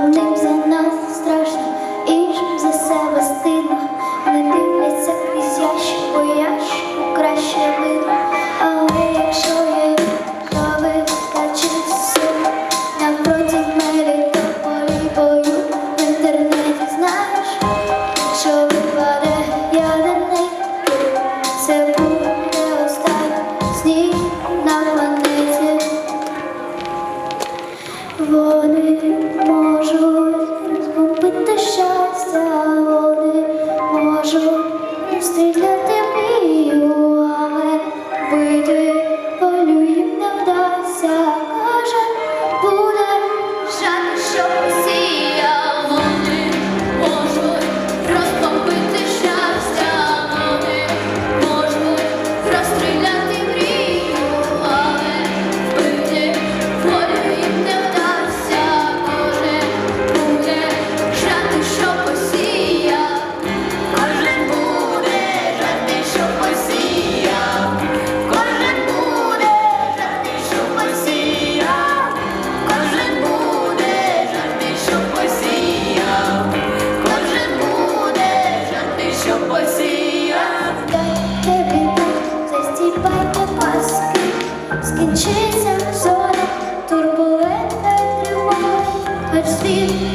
hôm nay скінчиться зоря, турбулентна тривога, аж світ